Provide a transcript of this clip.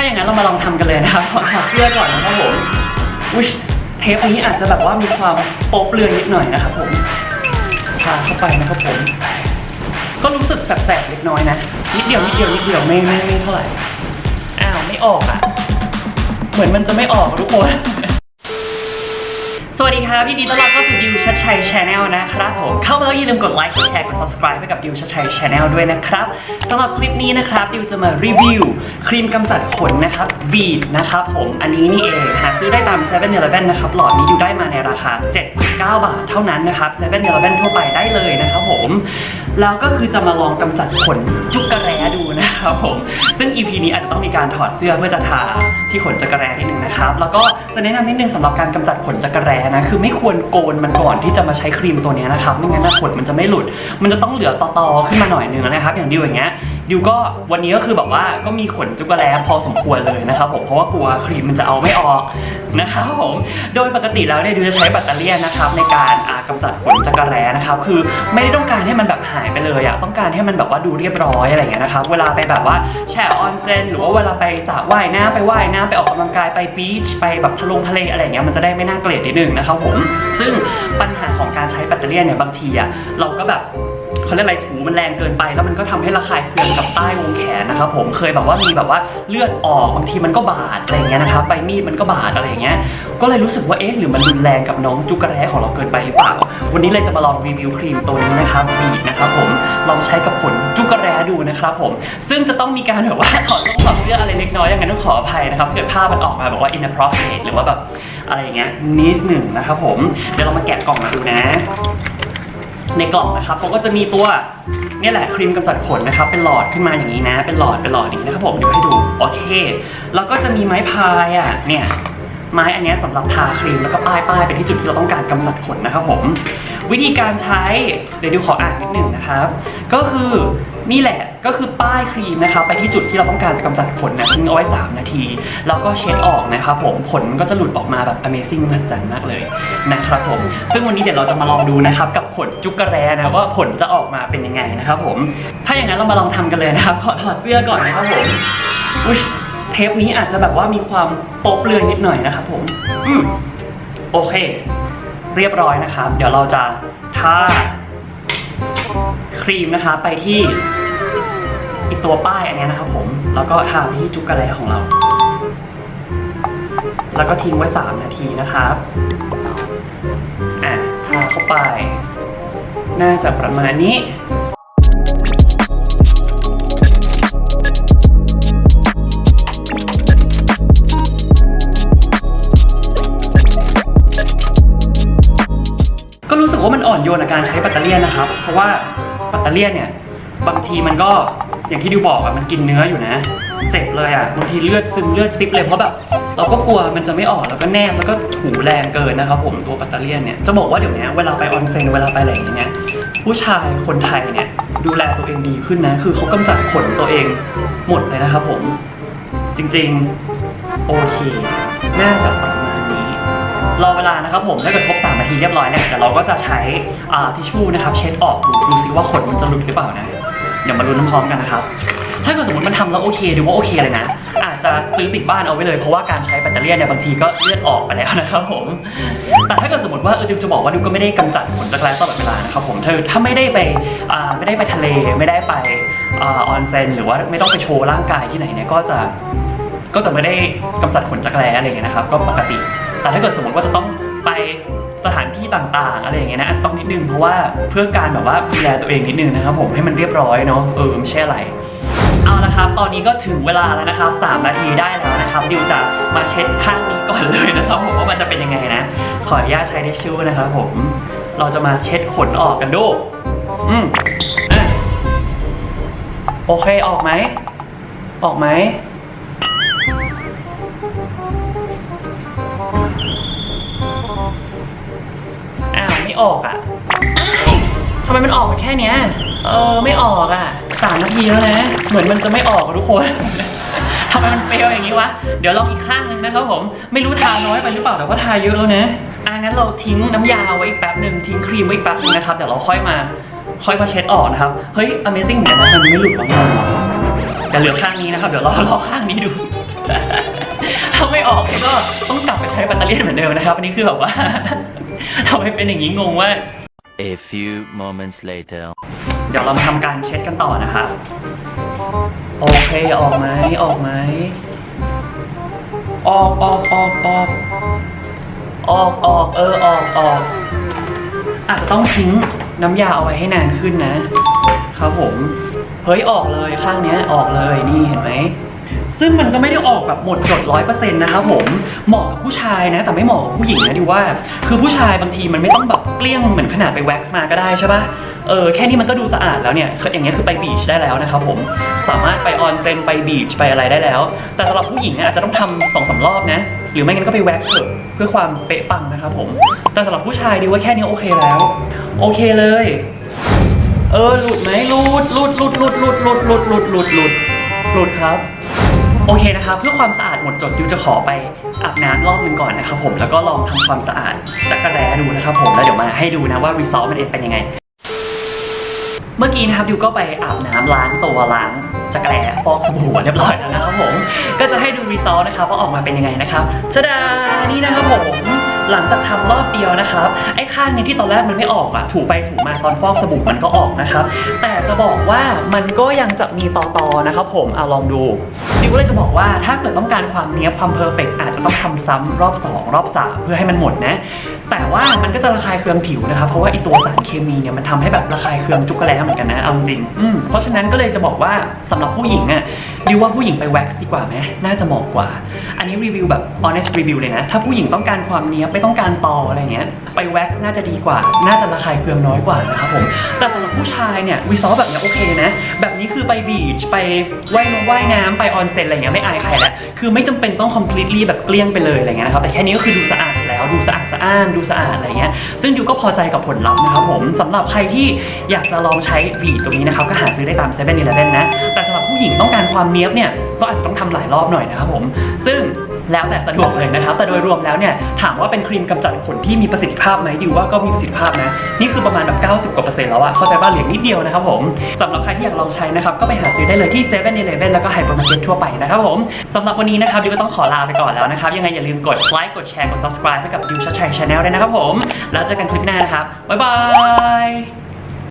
าอย่างนั้นเรามาลองทำกันเลยนะครับขอถอดเสื้อก่อนนะครับผมอุ้ยเทปนี้อาจจะแบบว่ามีความโป๊เปลือยนิดหน่อยนะครับผมทาเข้าไปนะครับผม ก็รู้สึกแสบๆเล็กน้อยนะนิดเดียวนิดเดียวนิดเดียวไม่ไม่ไม่เท่าไหร่อ้าวไม่ออกอะ เหมือนมันจะไม่ออกอะทุกคน สวัสดีครับยินดีต้อนรับเข้าสู่ดิวชัดชัยชาแนลนะครับผมเข้ามาแล้วอย่าลืมกดไลค์กดแชร์กด subscribe ให้กับดิวชัดชัยชาแนลด้วยนะครับสำหรับคลิปนี้นะครับดิวจะมารีวิวครีมกำจัดขนนะครับบีดนะครับผมอันนี้นี่เองหาซื้อได้ตาม7 e เ e ่ e อนะครับหลอดนี้อยู่ได้มาในราคา 79 บาทเท่านั้นนะครับ7 e เ e ่ e ทั่วไปได้เลยนะครับผมแล้วก็คือจะมาลองกำจัดขนจุกกระแร้ดูนะครับผมซึ่ง EP นี้อาจจะต้องมีการถอดเสื้อเพื่อจะทาที่ขนจักระแร้นิดนึงนะครับแล้วก็จะแนะนำนิดนึงสำหรับการกำจัดขนจักระแร้นะคือไม่ควรโกนมันก่อนที่จะมาใช้ครีมตัวนี้นะครับไม่งั้นนะขนมันจะไม่หลุด มันจะต้องเหลือต่อๆขึ้นมาหน่อยนึงนะครับ อย่างดิวอย่างเงี้ย ดิวก็วันนี้ก็คือแบบว่าก็มีขนจุกกระแร้พอสมควรเลยนะครับผมเพราะว่ากลัวครีมมันจะเอาไม่ออกนะครับผมโดยปกติแล้วเนี่ยดิวจะใช้แบตเตอรี่นะครับในการอ่ากำจัดขนจักระแร้นะครับคือไม่ได้ต้องการให้มันแบบหายไปเลยอะต้องการให้มันแบบว่าดูเรียบร้อยอะไรเงี้ยนะครับเวลาไปแบบว่าแช่ออนเซนหรือว่าเวลาไปสระว่ายน้ำไปว่ายน้ำไปออกกำลังกายไปบีชไปแบบทะลงทะเลอะไรเงี้ยมันจะได้ไม่น่าเกลียดนิดนึงนะครับผมซึ่งปัญหาของการใช้แบตเตอรี่เนี่ยบางทีอะเราก็แบบ เขาเรียกอะไรถูมันแรงเกินไป แล้วมันก็ทำให้ระคายเคืองกับใต้วงแขนนะครับผมเคยแบบว่ามีแบบว่าเลือดออกบางทีมันก็บาดอะไรอย่างเงี้ยนะครับใบมีดมันก็บาดอะไรอย่างเงี้ยก็เลยรู้สึกว่าเอ๊ะหรือมันรุนแรงกับน้องจุกกระแร้ของเราเกินไปหรือเปล่า วันนี้เลยจะมาลองรีวิวครีมตัวนี้นะครับบีดนะครับผมลองใช้กับขนจุกกระแร้ดูนะครับผมซึ่งจะต้องมีการแบบว่าถอดเสื้อถอเสื้ออะไรเล็กน้อยอย่างนั้นต้องขออภัยนะครับถ้าเกิดภาพมันออกมาแบบว่า in a process หรือว่าแบบอะไรอย่างเงี้ยนิดหนึ่งนะครับผมเดี๋ยวเรามาแกะกล่องมาดูนะ ในกล่องนะครับเขาก็จะมีตัวนี่แหละครีมกำจัดขนนะครับ เป็นหลอดขึ้นมาอย่างนี้นะ เป็นหลอดเป็นหลอดอย่างนี้นะครับผมเดี๋ยวให้ดูโอเค แล้วก็จะมีไม้พายอะเนี่ยไม้อันนี้ยสำหรับทาครีมแล้วก็ป้ายป้ายไปที่จุดที่เราต้องการกำจัดขนนะครับผม วิธีการใช้เดี๋ยวดูขออ่านนิดหนึ่งนะครับ ก็คือนี่แหละก็คือป้ายครีมนะครับไปที่จุดที่เราต้องการจะกำจัดขนนะทิ้งเอาไว้ 3 นาที แล้วก็เช็ดออกนะครับผมผลก็จะหลุดออกมาแบบ Amazing มหัศจรรย์มากเลยนะครับผม ซึ่งวันนี้เดี๋ยวเราจะมาลองดูนะครับกับขนจุกกระแรนะว่าผลจะออกมาเป็นยังไงนะครับผม ถ้าอย่างนั้นเรามาลองทำกันเลยนะครับขอถอดเสื้อก่อนนะครับผมอุ๊ยเทปนี้อาจจะแบบว่ามีความโป๊เปลือยนิดหน่อยนะครับผม อืมโอเค เรียบร้อยนะครับ เดี๋ยวเราจะทา รีมนะคะไปที่อีกตัวป้ายอันเนี้ยนะครับผมแล้วก็ทาไปที่จุกกระแรของเรา แล้วก็ทิ้งไว้ 3 นาทีนะครับอะทาเข้าไป น่าจะประมาณนี้ก็รู้สึกว่ามันอ่อนโยนกับการใช้แบตเตอรี่นะครับ เพราะว่า แบตเตอรี่ยนเนี่ย บางทีมันก็อย่างที่ดิวบอกอะมันกินเนื้ออยู่นะ เจ็บเลยอะบางทีเลือดซึมเลือดซิบเลยเพราะแบบเราก็กลัวมันจะไม่ออกแล้วก็แนบแล้วก็ถูแรงเกินนะครับผมตัวแบตเตอรี่ยนเนี่ยจะบอกว่าเดี๋ยวนี้เวลาไปออนเซ็นเวลาไปอะไรอย่างเงี้ยผู้ชายคนไทยเนี่ยดูแลตัวเองดีขึ้นนะ คือเขากำจัดขนตัวเองหมดเลยนะครับผม จริงๆ โอเค น่าจะประ รอเวลานะครับผมถ้าเกิดครบ3นาทีเรียบร้อยเนี่ยเดี๋ยวเราก็จะใช้อ่าทิชชู่นะครับเช็ดออกดูดูซิว่าขนมันจะหลุดหรือเปล่านะเดี๋ยวมาลุ้นพร้อมๆกันนะครับ ถ้าเกิดสมมติมันทำแล้วโอเคดูว่าโอเคเลยนะ อาจจะซื้อติดบ้านเอาไว้เลยเพราะว่าการใช้แบตเตอรี่เนี่ยบางทีก็เลือดออกไปแล้วนะครับผม แต่ถ้าเกิดสมมติว่าเออดิวจะบอกว่าดิวก็ไม่ได้กำจัดขนจักแร้ตลอดเวลานะครับผมเธอถ้าไม่ได้ไปอ่าไม่ได้ไปทะเลไม่ได้ไปออนเซนหรือว่าไม่ต้องไปโชว์ร่างกายที่ไหนเนี่ยก็จะก็จะไม่ได้กำจัดขนจักแร้อะไรเงี้ยนะครับ ก็ปกติ แต่ถ้าเกิดสมมติว่าจะต้องไปสถานที่ต่างๆ อะไรอย่างเงี้ยนะอาจจะต้องนิดนึงเพราะว่าเพื่อการแบบว่าดูแลตัวเองนิดนึงนะครับผมให้มันเรียบร้อยเนาะเออไม่ใช่อะไรเอาละครับ ตอนนี้ก็ถึงเวลาแล้วนะครับ 3 นาทีได้แล้วนะครับ ดิวจะมาเช็ดข้างนี้ก่อนเลยนะครับผมว่ามันจะเป็นยังไงนะ ขออนุญาตใช้ทิชชู่นะครับผม เราจะมาเช็ดขนออกกันดู อืมอโอเค ออกไหม ออกไหม อ้าวไม่ออกอะทำไมมันออกมาแค่เนี้ย เออไม่ออกอะสามนาทีแล้วนะ เหมือนมันจะไม่ออกอะทุกคน ทำไมมันเฟลอย่างนี้วะ เดี๋ยวลองอีกข้างนึงนะครับผม ไม่รู้ทาน้อยไปหรือเปล่าแต่ว่าทาเยอะแล้วนะอะงั้นเราทิ้งน้ำยาไว้อีกแป๊บหนึ่งทิ้งครีมไว้อีกแป๊บนึงนะครับ เดี๋ยวเราค่อยมา ค่อยมาเช็ดออกนะครับ เฮ้ย Amazing เหมือนกันนะมันไม่หลุดออกมาเดี๋ยวเหลือข้างนี้นะครับ เดี๋ยวเราลองข้างนี้ดูออกก็ต้องกลับไปใช้แบตเตอรี่เหมือนเดิมนะครับอันนี้คือแบบว่า ทำให้เป็นอย่างนี้งงว่า A few moments later. เดี๋ยวเรามาทำการเช็ดกันต่อนะครับ โอเคออกไหมออกไหมออกออกออกออกออกออกเออออกออกอาจจะต้องทิ้งน้ำยาเอาไว้ให้นานขึ้นนะ ครับผม เฮ้ยออกเลยข้างเนี้ยออกเลยนี่เห็นไหม ซึ่งมันก็ไม่ได้ออกแบบหมดจดร้อยเปอร์เซ็นต์นะครับผมเหมาะกับผู้ชายนะ แต่ไม่เหมาะกับผู้หญิงนะดิว่า คือผู้ชายบางทีมันไม่ต้องแบบเกลี้ยงเหมือนขนาดไปแว็กซ์มาก็ได้ใช่ปะเออแค่นี้มันก็ดูสะอาดแล้วเนี่ยอย่างเงี้ยคือไปบีชได้แล้วนะครับผมสามารถไปออนเซนไปบีชไปอะไรได้แล้ว แต่สำหรับผู้หญิงเนี่ยอาจจะต้องทำสองสารอบนะ หรือไม่งั้นก็ไปแว็กซ์เถอะเพื่อความเป๊ะปังนะครับผมแต่สำหรับผู้ชายดิว่าแค่นี้โอเคแล้ว โอเคเลย เออหลุดไหมหลุดหลุดหลุดหลุดหลุดหลุดหลุดหลุดหลุดหลุดหลุดครับ โอเคนะครับเพื่อความสะอาดหมดจดยูจะขอไปอาบน้ำรอบหนึ่งก่อนนะครับผมแล้วก็ลองทำความสะอาดจักรแร้ดูนะครับผมแล้วเดี๋ยวมาให้ดูนะว่ารีซอสมันเป็นยังไง เมื่อกี้นะครับดิวก็ไปอาบน้ำล้างตัวล้างจักรแร้ฟอกสบู่เรียบร้อยแล้วนะครับผมก็จะให้ดูรีซอสนะครับว่าออกมาเป็นยังไงนะครับชดานี่นะครับผม หลังจากทำรอบเดียวนะครับ ไอ้ข้างเนี้ที่ตอนแรกมันไม่ออกอะถูไปถูมาตอนฟอกสบู่มันก็ออกนะครับ แต่จะบอกว่ามันก็ยังจะมีต่อๆนะครับผมเอาลองดูดิวเลยจะบอกว่าถ้าเกิดต้องการความเนี้ยความเพอร์เฟกอาจจะต้องทำซ้ำรอบ 2 รอบ 3 เพื่อให้มันหมดนะ แต่ว่ามันก็จะระคายเคืองผิวนะครับเพราะว่าไอตัวสารเคมีเนี่ยมันทำให้แบบระคายเคืองจุกกระแลเหมือนกันนะเอาจริงอืมเพราะฉะนั้นก็เลยจะบอกว่าสำหรับผู้หญิงอะดิวว่าผู้หญิงไปแว็กซ์ดีกว่าไหมน่าจะเหมาะกว่า อันนี้รีวิวแบบ honest review เลยนะถ้าผู้หญิงต้องการความเนี้ยบไม่ต้องการต่ออะไรเงี้ยไปแว็กซ์น่าจะดีกว่า น่าจะระคายเคืองน้อยกว่านะครับผมแต่สำหรับผู้ชายเนี่ยวิซอแบบเนี้ยโอเคนะ แบบนี้คือไปบีชไปว่ายน้ำว่ายน้ำไปออนเซ็นอะไรเงี้ยไม่อายใครแล้วคือไม่จำเป็นต้อง completely แบบเกลี้ยงไปเลยอะไรเงี้ยนะครับแต่แค่นี้ก็คือดูสะอาดแล้วดูสะอาดสะอ้านดูสะอาดอะไรเงี้ยซึ่งดิวก็พอใจกับผลลัพธ์นะครับผมสำหรับใครที่อยากจะลองใช้บีดตรงนี้นะครับก็หาซื้อได้ตาม7 e เ e ่ e อนะแต่สำหรับผู้หญิงต้องการความเนี้ยบเนี่ยก็อาจจะต้องทำหลายรอบหน่อยนะครับผมซึ่ง แล้วแต่สะดวกเลยนะครับ แต่โดยรวมแล้วเนี่ยถามว่าเป็นครีมกำจัดขนที่มีประสิทธิภาพไหมดิวว่าก็มีประสิทธิภาพนะ นี่คือประมาณแบบ 90 กว่าเปอร์เซ็นต์แล้วอะเข้าใจบ้านเหลือนิดเดียวนะครับผมสำหรับใครที่อยากลองใช้นะครับก็ไปหาซื้อได้เลยที่7 e เ e ่ e อแล้วก็ไฮเปอร์มาร์เก็ตทั่วไปนะครับผมสำหรับวันนี้นะครับดิวก็ต้องขอลาไปก่อนแล้วนะครับยังไงอย่าลืมกดไลค์กดแชร์กด subscribe ให้กับดิวชัดชัยชาแนลด้วยนะครับผมแล้วเจอกันคลิปหน้านะครับบ๊ายบาย